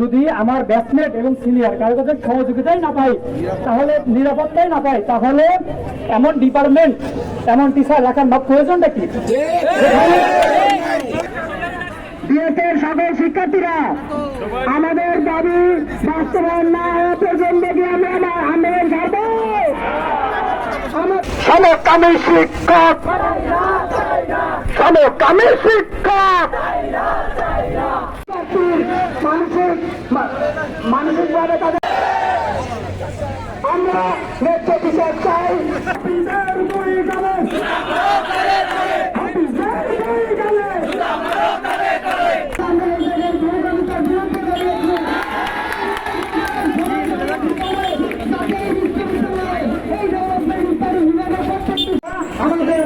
যদি আমার ব্যাটসম্যান এবং সিনিয়র কারও কাছে সহযোগিতাই না পাই তাহলে নিরাপত্তাই না পাই তাহলে এমন ডিপার্টমেন্ট এমন টিচার রাখার বা প্রয়োজনটা কি? বিএসের সকল শিক্ষার্থীরা আমাদের দাবি বাস্তবায়ন না হওয়া পর্যন্ত কি আমরা আন্দোলন ছাড়ব? সমকামী শিক্ষক সমকামী শিক্ষক! মানসিক মানসিকভাবে তাদের আমরা ন্যায্য বিচার চাই। আমাদের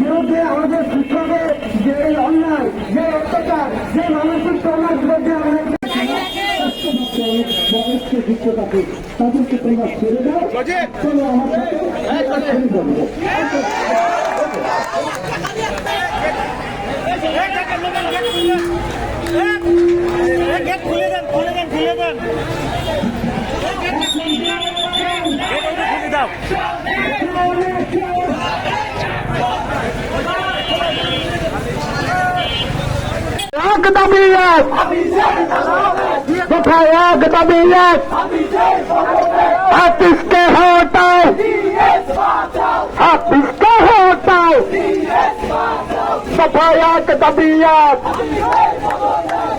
বিরুদ্ধে আমাদের শিক্ষকের যে অন্যায়, যে অত্যাচার, যে তাদেরকে তোমরা ছেড়ে দাও চলো আমার সাথে দাও এক দাবিয়ত কোথায় এক দাবিয়ত হাফিজকে হটাও হাফিজকে হটাও কোথায় এক দাবিয়ত হাফিজের